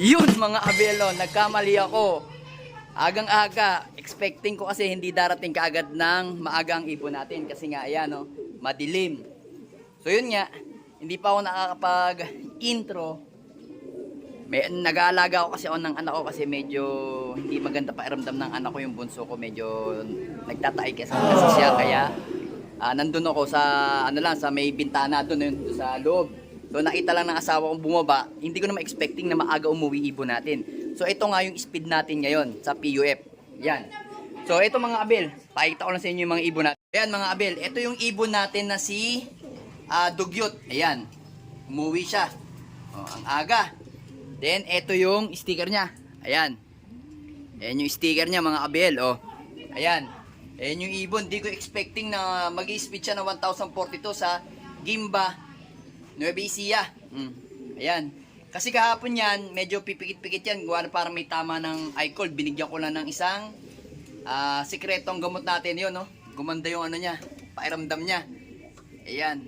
Yun mga abelo, nagkamali ako. Agang-aga, expecting ko kasi hindi darating kaagad ng maagang ibon natin kasi nga ayan no, madilim. So yun nga, hindi pa ako nakakapag-intro. May nag-aalaga ako kasi ako ng anak ko kasi medyo hindi maganda pa iramdam ng anak ko yung bunso ko medyo nagtatay kasi, kasi siya kaya ah, nandun ako sa ano lang sa may bintana doon sa loob. So nakita lang ng asawa kong bumaba, hindi ko naman expecting na maaga umuwi ibon natin. So ito nga yung speed natin ngayon sa PUF. Yan. So ito mga abel, pakita ko lang sa inyo yung mga ibon natin. Ayan mga abel, ito yung ibon natin na si ah, Dugyot. Ayan. Umuwi siya. Oh, ang aga. Then ito yung sticker niya. Ayan. Ayan yung sticker niya mga abel. Oh. Ayan. Ayan yung ibon. Di ko expecting na mag speed siya na 1042 sa Gimba Nueva Ecija. Mm. Ayan. Kasi kahapon yan, medyo pipikit-pikit yan. Gawa na parang may tama ng eye cold. Binigyan ko lang ng isang ah, sikretong gamot natin yun, no? Gumanda yung ano niya, pairamdam niya. Ayan.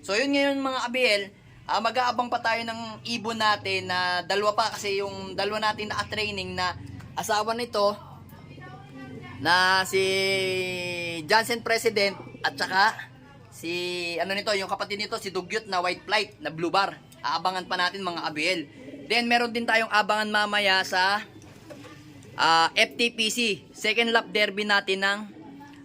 So yun ngayon mga abel, ah, mag-aabang pa tayo ng ibon natin na dalawa pa kasi yung dalawa natin na training na asawa nito na si Johnson President at saka si ano nito yung kapatid nito si Dugyot na white flight na blue bar. Aabangan pa natin mga abel. Then meron din tayong abangan mamaya sa ah, FTPC, second lap derby natin ng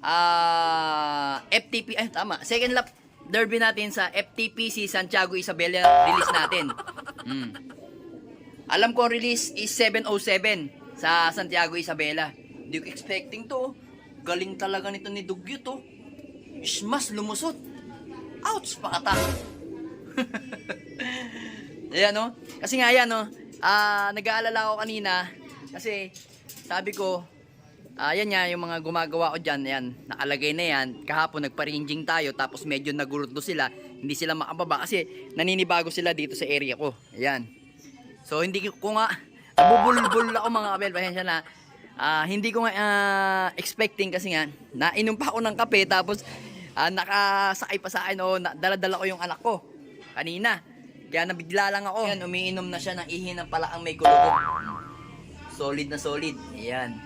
ah, FTP, ay tama, second lap derby natin sa FTPC Santiago Isabela release natin. Mm. Alam ko release is 707 sa Santiago Isabela. Hindi ko expecting to. Galing talaga nito ni Dugyot to. Mas lumusot. Ouch, pakata. Ayan no. Kasi nga ayan no. Ah, nag-aalala ako kanina kasi sabi ko Ayan nga yung mga gumagawa ko dyan, ayan, nakalagay na yan. Kahapon nagpa-ranging tayo, tapos medyo nagurdo sila. Hindi sila makababa kasi naninibago sila dito sa area ko. Ayan. So hindi ko nga, nabubulbul ako mga kabel, pasensya na. Ah, hindi ko nga ah, expecting kasi nga, nainom pa ako ng kape, tapos ah, nakasakay pa sa akin, o dala-dala ko yung anak ko. Kanina. Kaya nabigla lang ako. Ayan, umiinom na siya ng ihi ng palaang may kulubog. Solid na solid. Ayan.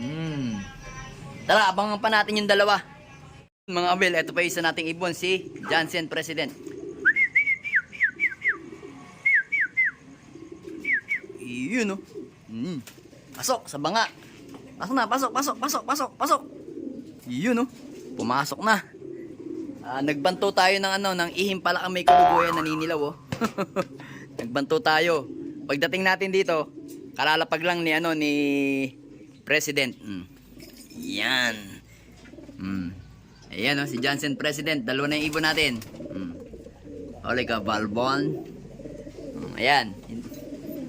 Mm. Tara, abangan pa natin yung dalawa. Mga abel, ito pa isa nating ibon, si Johnson President. Yun, no? Mm. Pasok sa banga. Pasok na, pasok, pasok, pasok, pasok, pasok. Yun, no? Pumasok na. Ah, nagbanto tayo ng ano, ng ihim pala ang may kulubuyan naninilaw, oh. nagbanto tayo. Pagdating natin dito, kalalapag lang ni ano ni President. Mm. Yan. Mm. Ayan oh, si Johnson President. Dalawa na yung ibon natin. Mm. Ole ka, Balbon. Mm, ayan.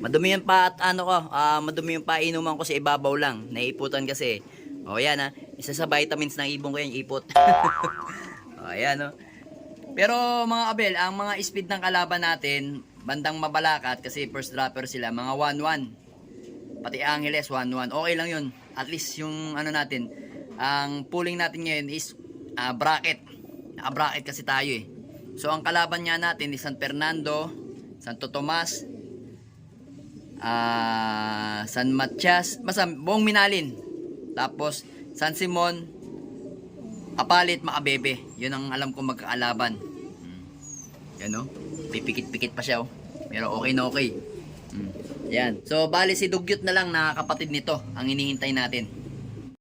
Madumi yung pa at ano ko, ah, madumi yung painuman ko sa ibabaw lang. Naiputan kasi. O yan ha, isa sa vitamins ng ibon ko yan, ipot. o ayan oh. Pero mga abel, ang mga speed ng kalaban natin, bandang mabalakat kasi first dropper sila, mga 1-1. Pati Angeles 1-1. Okay lang 'yun. At least yung ano natin, ang pulling natin ngayon is ah, bracket. Naka-bracket kasi tayo eh. So ang kalaban niya natin is San Fernando, Santo Tomas, ah San Matias, basta buong Minalin. Tapos San Simon, Apalit, Makabebe. 'Yun ang alam ko magkaalaban. Hmm. Yan oh. Pipikit-pikit pa siya oh. Pero okay na okay. Hmm. Yan. So, bali si Dugyot na lang na kapatid nito ang hinihintay natin.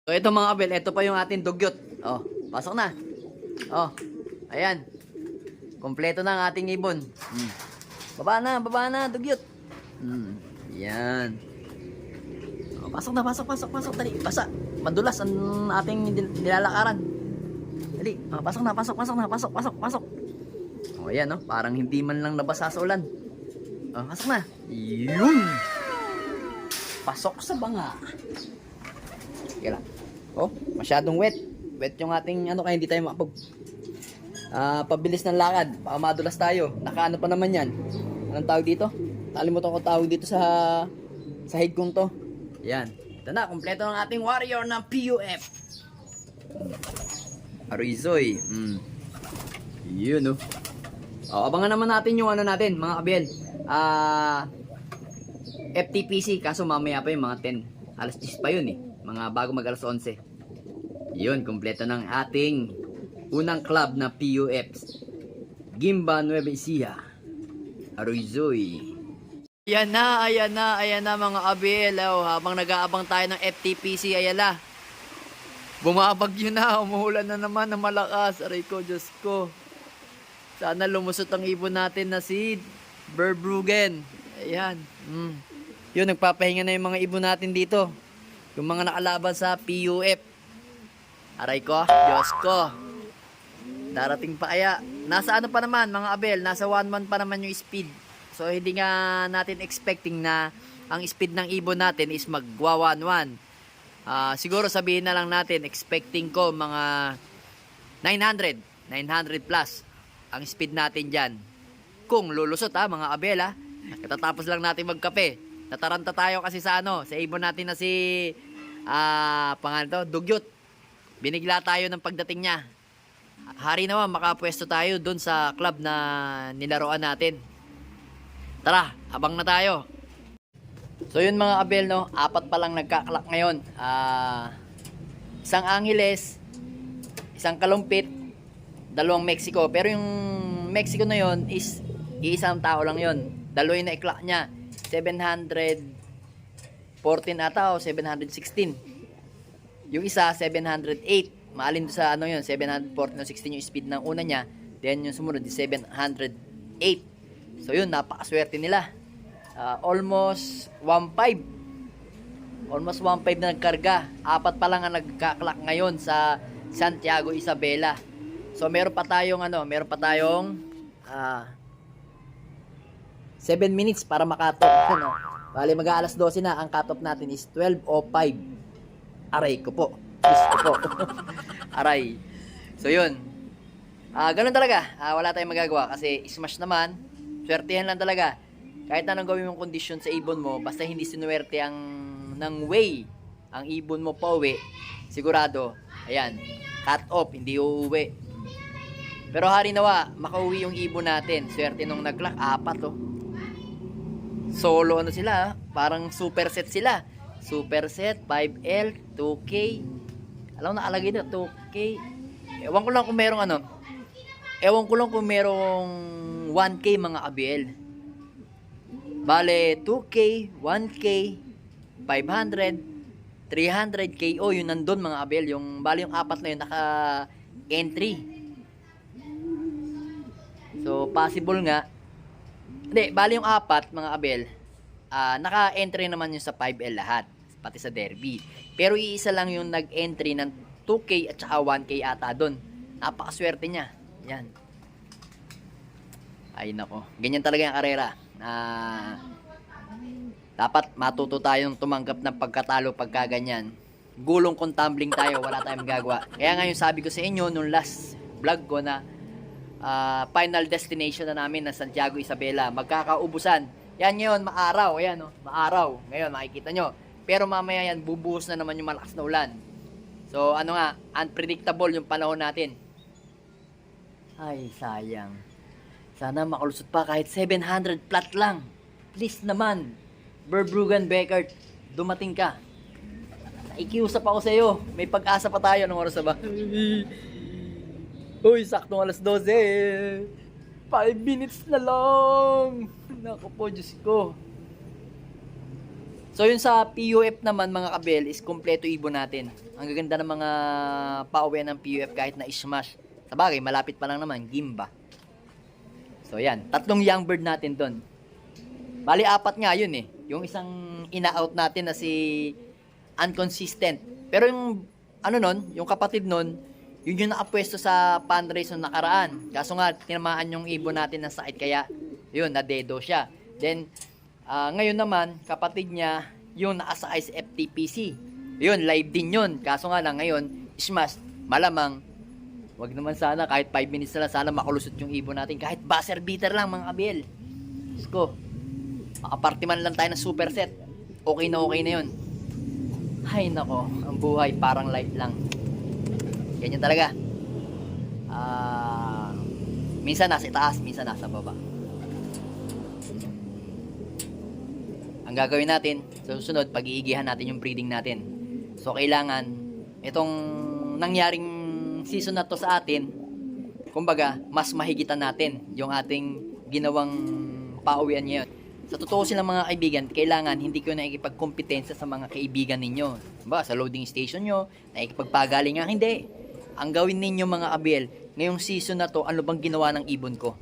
So, ito mga abel, ito pa yung ating Dugyot. Oh, pasok na. Oh, ayan. Kompleto na ang ating ibon. Hmm. Baba na, baba na, Dugyot. Hmm. Yan. Oh, pasok na, pasok, pasok, pasok. Dali, basa. Madulas ang ating nil- nilalakaran. Dali, oh, pasok na, pasok, pasok na, pasok, pasok, pasok. Oh, ayan, no? Parang hindi man lang nabasa sa ulan. Oh, pasok na. Yun! Pasok sa banga. Sige lang. Oh, masyadong wet. Wet yung ating ano kaya hindi tayo makapag ah pabilis ng lakad. Baka madulas tayo. Nakaano pa naman yan. Anong tawag dito? Nakalimutan ko tawag dito sa sa head kong to. Yan. Ito na, kompleto ng ating warrior ng PUF. Arizoy. Mm. Yun, oh. Oh, abangan naman natin yung ano natin, mga kabel. Ah, FTPC, kaso mamaya pa yung mga 10. Alas 10 pa yun eh. Mga bago mag alas 11. Yun, kompleto ng ating unang club na PUFs. Gimba Nueva Ecija. Aroizoy. Ayan na, ayan na, ayan na mga abil. Oh, habang nag-aabang tayo ng FTPC, ayan na. Bumabagyo na, umuulan na naman ng malakas. Aray ko, Diyos ko. Sana lumusot ang ibon natin na si Verbruggen. Ayan. Mm. Yun, nagpapahinga na yung mga ibon natin dito. Yung mga nakalaban sa PUF. Aray ko, Diyos ko. Darating pa kaya. Nasa ano pa naman, mga Abel, nasa 1-1 pa naman yung speed. So, hindi nga natin expecting na ang speed ng ibon natin is magwa 1-1. Ah, siguro sabihin na lang natin, expecting ko mga 900, 900 plus ang speed natin dyan. Kung lulusot ha, mga Abel ha. Katatapos lang natin magkape. Tataranta tayo kasi sa ano, sa ibon natin na si, ah, pangalan to, Dugyot. Binigla tayo ng pagdating niya. Hari naman, makapwesto tayo doon sa club na nilaroan natin. Tara, abang na tayo. So yun mga Abel, no, apat pa lang nagkaklak ngayon. Ah, isang Angeles, isang Kalumpit, dalawang Mexico. Pero yung Mexico na yon is iisang tao lang yon. Dalawa yung na-clock niya. 714 ata o 716. Yung isa, 708. Maalin sa ano yun, 714 o 16 yung speed ng una niya. Then yung sumunod is 708. So yun, napakaswerte nila. Ah, almost 1.5. Almost 1.5 na nagkarga. Apat pa lang ang nagkaklak ngayon sa Santiago Isabela. So meron pa tayong ano, meron pa tayong ah 7 minutes para makatop ano. Bali mag alas 12 na, ang cut-off natin is 12.05. Aray ko po. Ko po. Aray. So yun. Ah, ganun talaga. Ah, wala tayong magagawa kasi smash naman. Swertihan lang talaga. Kahit anong gawin mong kondisyon sa ibon mo, basta hindi sinuwerte ang ng way ang ibon mo pa uwi, sigurado, ayan, cut off, hindi uuwi. Pero hari nawa, makauwi yung ibon natin. Swerte nung naglock, apat oh. Solo ano sila, ah. parang super set sila. Super set, 5L, 2K. Alam mo nakalagay na, 2K. Ewan ko lang kung merong ano. Ewan ko lang kung merong 1K mga ABL. Bale, 2K, 1K, 500, 300 KO yun nandun mga abel yung bali yung apat na yun naka entry so possible nga. Hindi bali yung apat mga abel ah, naka entry naman yung sa 5L lahat pati sa derby. Pero iisa lang yung nag entry ng 2K at saka 1K ata doon napakaswerte niya. Yan ay nako ganyan talaga yung karera na dapat matuto tayong tumanggap ng pagkatalo pagka ganyan. Gulong kung tumbling tayo, wala tayong magagawa. Kaya ngayon sabi ko sa inyo nung last vlog ko na ah, final destination na namin na Santiago Isabela, magkakaubusan. Yan ngayon, maaraw, ayan oh, maaraw. Ngayon makikita nyo. Pero mamaya yan, bubuhos na naman yung malakas na ulan. So ano nga, unpredictable yung panahon natin. Ay, sayang. Sana makalusot pa kahit 700 plat lang. Please naman. Verbruggen Beckert, dumating ka. Ikiusap ako sa iyo. May pag-asa pa tayo ng oras na ba? Uy, saktong alas 12. 5 minutes na lang. Naku po, Diyos ko. So yun sa PUF naman mga kabel is kompleto ibon natin. Ang gaganda ng mga pauwi ng PUF kahit na smash. Sa bagay, malapit pa lang naman, Gimba. So yan, tatlong young bird natin doon. Bali apat nga yun eh. Yung isang ina-out natin na si inconsistent. Pero yung ano nun, yung kapatid nun, yun yung nakapwesto sa fundraise nung nakaraan. Kaso nga, tinamaan yung ibon natin ng sakit kaya yun, nadedo siya. Then, ah, ngayon naman, kapatid niya, yung nakasakay sa FTPC. Yun, live din yun. Kaso nga lang ngayon, smash, malamang, wag naman sana, kahit 5 minutes na lang, sana makalusot yung ibon natin. Kahit buzzer beater lang, mga abiel. Diyos ko, makaparte man lang tayo ng super set. Okay na okay na yun. Hay nako, ang buhay parang light lang. Ganyan talaga. Ah, minsan nasa itaas, minsan nasa baba. Ang gagawin natin, sa susunod, pag-iigihan natin yung breeding natin. So, kailangan, itong nangyaring season na to sa atin, kumbaga, mas mahigitan natin yung ating ginawang pauwian ngayon. Sa totoo silang mga kaibigan, kailangan hindi ko nakikipagkompetensya sa mga kaibigan ninyo. Ba, sa loading station nyo, nakikipagpagaling nga, hindi. Ang gawin ninyo mga abel, ngayong season na to, ano bang ginawa ng ibon ko?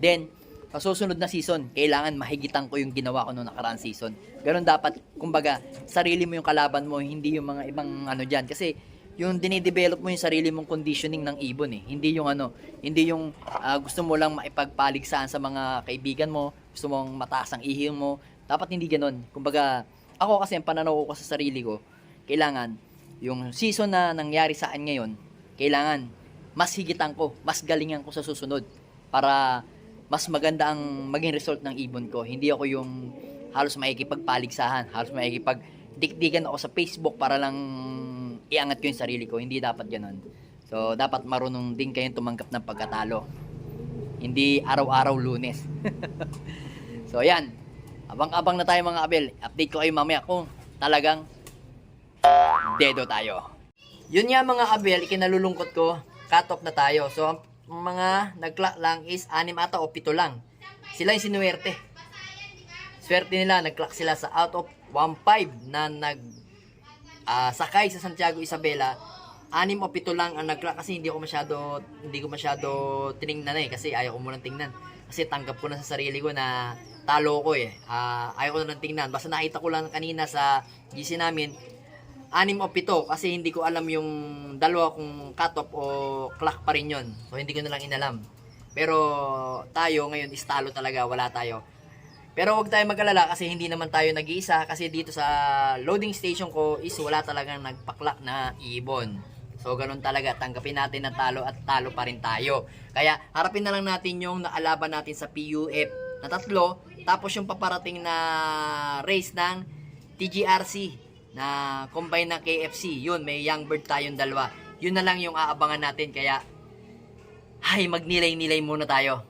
Then, sa susunod na season, kailangan mahigitan ko yung ginawa ko noong nakaraan season. Ganon dapat, kumbaga, sarili mo yung kalaban mo, hindi yung mga ibang ano dyan. Kasi, yung dinidevelop mo yung sarili mong conditioning ng ibon eh. Hindi yung ano, hindi yung ah, gusto mo lang maipagpaligsahan sa mga kaibigan mo, gusto mong mataas ang ihing mo. Dapat hindi ganon. Kumbaga, ako kasi ang pananaw ko sa sarili ko, kailangan yung season na nangyari sa akin ngayon, kailangan mas higitan ko, mas galingan ko sa susunod para mas maganda ang maging result ng ibon ko. Hindi ako yung halos makikipagpaligsahan, halos makikipagdikdikan ako sa Facebook para lang iangat ko yung sarili ko. Hindi dapat ganun. So, dapat marunong din kayong tumanggap ng pagkatalo. Hindi araw-araw lunes. so, ayan. Abang-abang na tayo mga abel. Update ko kayo mamaya kung talagang dedo tayo. Yun nga mga abel, ikinalulungkot ko, off na tayo. So, ang mga nag-clock lang is anim ata o pito lang. Sila yung sinuwerte. Swerte nila, nag-clock sila sa out of 1.5 na nag ah, sakay sa Santiago Isabela. Anim o pito lang ang nag-clock kasi hindi ko masyado hindi ko masyado tiningnan eh kasi ayaw ko munang tingnan. Kasi tanggap ko na sa sarili ko na talo ko eh. Ah, ayaw ko na nang tingnan. Basta nakita ko lang kanina sa GC namin, anim o pito kasi hindi ko alam yung dalawa kung cut-off o clock pa rin yun. So hindi ko na lang inalam. Pero tayo ngayon is talo talaga, wala tayo. Pero huwag tayo mag-alala kasi hindi naman tayo nag-iisa kasi dito sa loading station ko is wala talagang nagpaklak na ibon. So ganun talaga, tanggapin natin na talo at talo pa rin tayo. Kaya harapin na lang natin yung naalaban natin sa PUF na tatlo, tapos yung paparating na race ng TGRC na combine na KFC. Yun, may young bird tayong dalawa. Yun na lang yung aabangan natin. Kaya, ay, magnilay-nilay muna tayo.